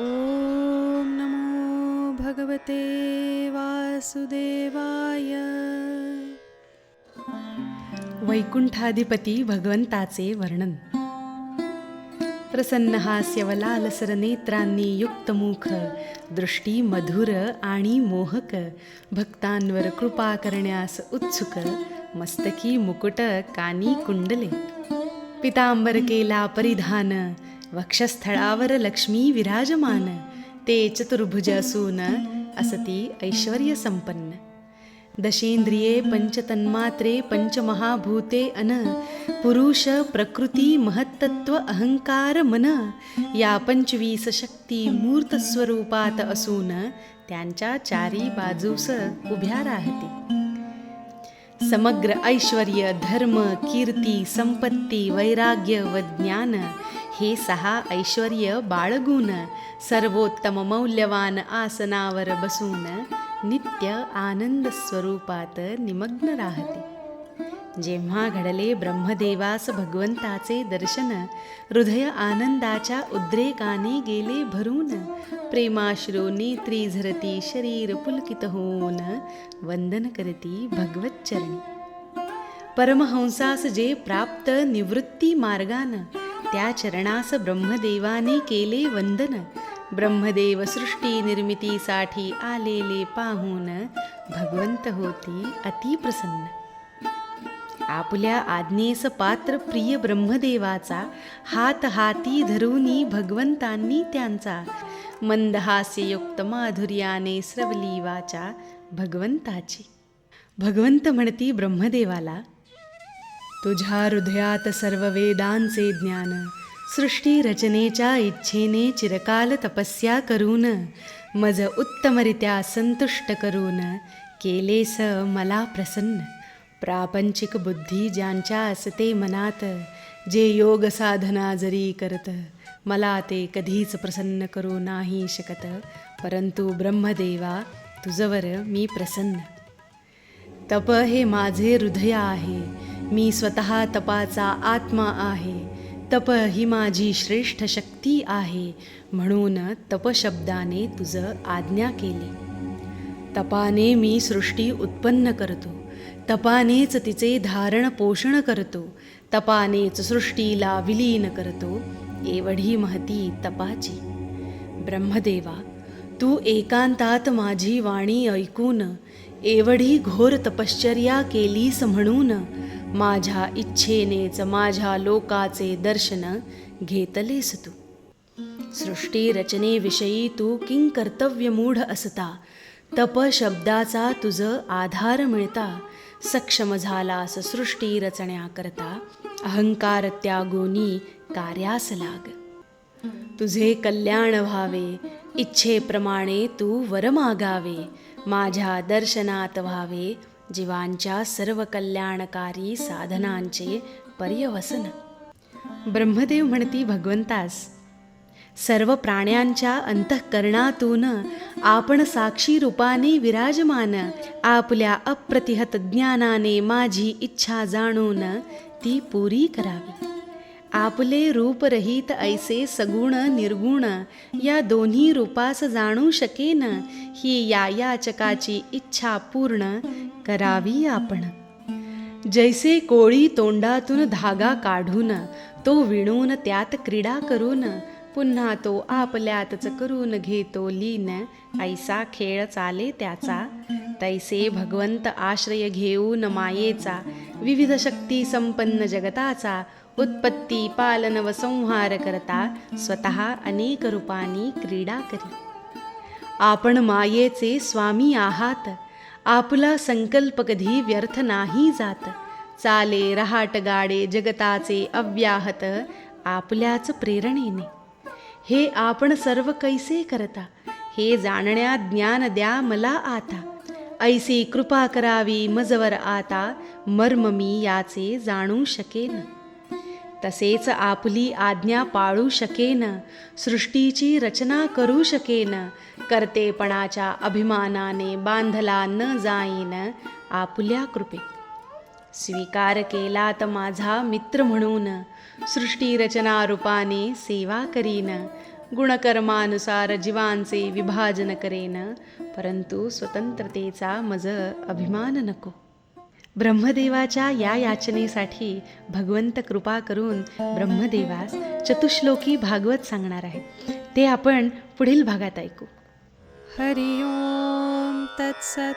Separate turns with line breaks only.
ॐ नमो भगवते वासुदेवाय. वैकुंठाधिपती भगवंताचे वर्णन. प्रसन्न हास्यवलालसर नेत्रांनी युक्त दृष्टी मधुर आणि मोहक. भक्तांवर कृपा करण्यास उत्सुक मस्तकी मुकुट कानी कुंडले. पितांबर केला परिधान वक्षस्थळावर लक्ष्मी विराजमान ते चतुर्भुज असून असती ऐश्वर्य संपन्न. दशेंद्रिये पंचतन्मात्रे पंचमहाभूते अन पुरुष प्रकृती महत्तत्व अहंकार मन या पंचवीस शक्ती मूर्त स्वरूपात असून त्यांच्या चारी बाजूस उभ्या राहते. समग्र ऐश्वर्य धर्म कीर्ती संपत्ती वैराग्य व ज्ञान हे सहा ऐश्वर्य बाळगून सर्वोत्तम मौल्यवान आसनावर बसून नित्य आनंद स्वरूपात निमग्न राहते. जेव्हा घडले ब्रह्मदेवास भगवंताचे दर्शन हृदय आनंदाच्या उद्रेकाने गेले भरून प्रेमाश्रू नेत्री झरती शरीर पुलकित होऊन वंदन करती भगवच्चरणी. परमहंसास जे प्राप्त निवृत्ती मार्गानं त्या चरणास ब्रह्मदेवाने केले वंदन. ब्रह्मदेव सृष्टी निर्मितीसाठी आलेले पाहून भगवंत होती अतिप्रसन्न. आपल्या आज्ञेस पात्र प्रिय ब्रह्मदेवाचा हात हाती धरूनी भगवंतांनी त्यांचा मंदहास्ययुक्त माधुर्याने स्रवली वाचा भगवंताची. भगवंत म्हणती ब्रह्मदेवाला तुझ्या हृदयात सर्व वेदांचे ज्ञान सृष्टी रचनेच्या इच्छेने चिरकाल तपस्या करून मज उत्तमरित्या संतुष्ट करून केलेस मला प्रसन्न. प्रापंचिक बुद्धी ज्यांच्या असते मनात जे योग साधना जरी करत मला ते कधीच प्रसन्न करू नाही शकत परंतु ब्रह्मदेवा तुझवर मी प्रसन्न. तप हे माझे हृदय आहे मी स्वतः तपाचा आत्मा आहे. तप ही माझी श्रेष्ठ शक्ती आहे. म्हणून तपशब्दाने तुझं आज्ञा केली. तपाने मी सृष्टी उत्पन्न करतो. तपानेच तिचे धारण पोषण करतो. तपानेच सृष्टीला विलीन करतो. एवढी महती तपाची. ब्रह्मदेवा तू एकांतात माझी वाणी ऐकून एवढी घोर तपश्चर्या केलीस म्हणून माझ्या इच्छेनेच माझ्या लोकाचे दर्शन घेतलेस तू. सृष्टी रचनेविषयी तू किंग कर्तव्य मूढ असता तप शब्दाचा तुझ आधार मिळता. सक्षम झालास सृष्टी रचण्याकरता अहंकार त्यागोनी कार्यास लाग. तुझे कल्याण व्हावे इच्छेप्रमाणे तू वर मागावे माझ्या दर्शनात व्हावे जीवांच्या सर्व कल्याणकारी साधनांचे पर्यवसन. ब्रह्मदेव म्हणती भगवंतास सर्व प्राण्यांच्या अंतःकरणातून आपण साक्षी रूपाने विराजमान आपल्या अप्रतिहत ज्ञानाने माझी इच्छा जाणून ती पुरी करावी. आपले रूपरहित ऐसे सगुण निर्गुण या दोन्ही रूपास जाणू शकेन ही या याचकाची इच्छा पूर्ण करावी आपण. जैसे कोळी तोंडातून धागा काढून तो विणून त्यात क्रीडा करून पुन्हा तो आपल्यातच करून घेतो लीन ऐसा खेळ चाले त्याचा. तैसे भगवंत आश्रय घेऊन मायेचा विविध शक्ती संपन्न जगताचा उत्पत्ती पालन व संहार करता स्वतः अनेक रूपांनी क्रीडा करी. आपण मायेचे स्वामी आहात. आपला संकल्प कधी व्यर्थ नाही जात. चाले रहाट गाडे जगताचे अव्याहत आपल्याच प्रेरणेने. हे आपण सर्व कैसे करता? हे जाणण्यात ज्ञान द्या मला आता. ऐसी कृपा करावी मजवर आता मर्म मी याचे जाणू शकेन. तसेच आपली आज्ञा पाळू शकेन सृष्टीची रचना करू शकेन कर्तेपणाच्या अभिमानाने बांधला न जाईन आपल्या कृपे स्वीकार केला तर माझा मित्र म्हणून सृष्टी रचना रूपाने सेवा करीन गुणकर्मानुसार जीवांचे विभाजन करेन परंतु स्वतंत्रतेचा मज अभिमान नको. ब्रह्मदेवाच्या या याचनेसाठी भगवंत कृपा करून ब्रह्मदेवास चतुश्लोकी भागवत सांगणार आहे. ते आपण पुढील भागात ऐकू.
हरि तत्सत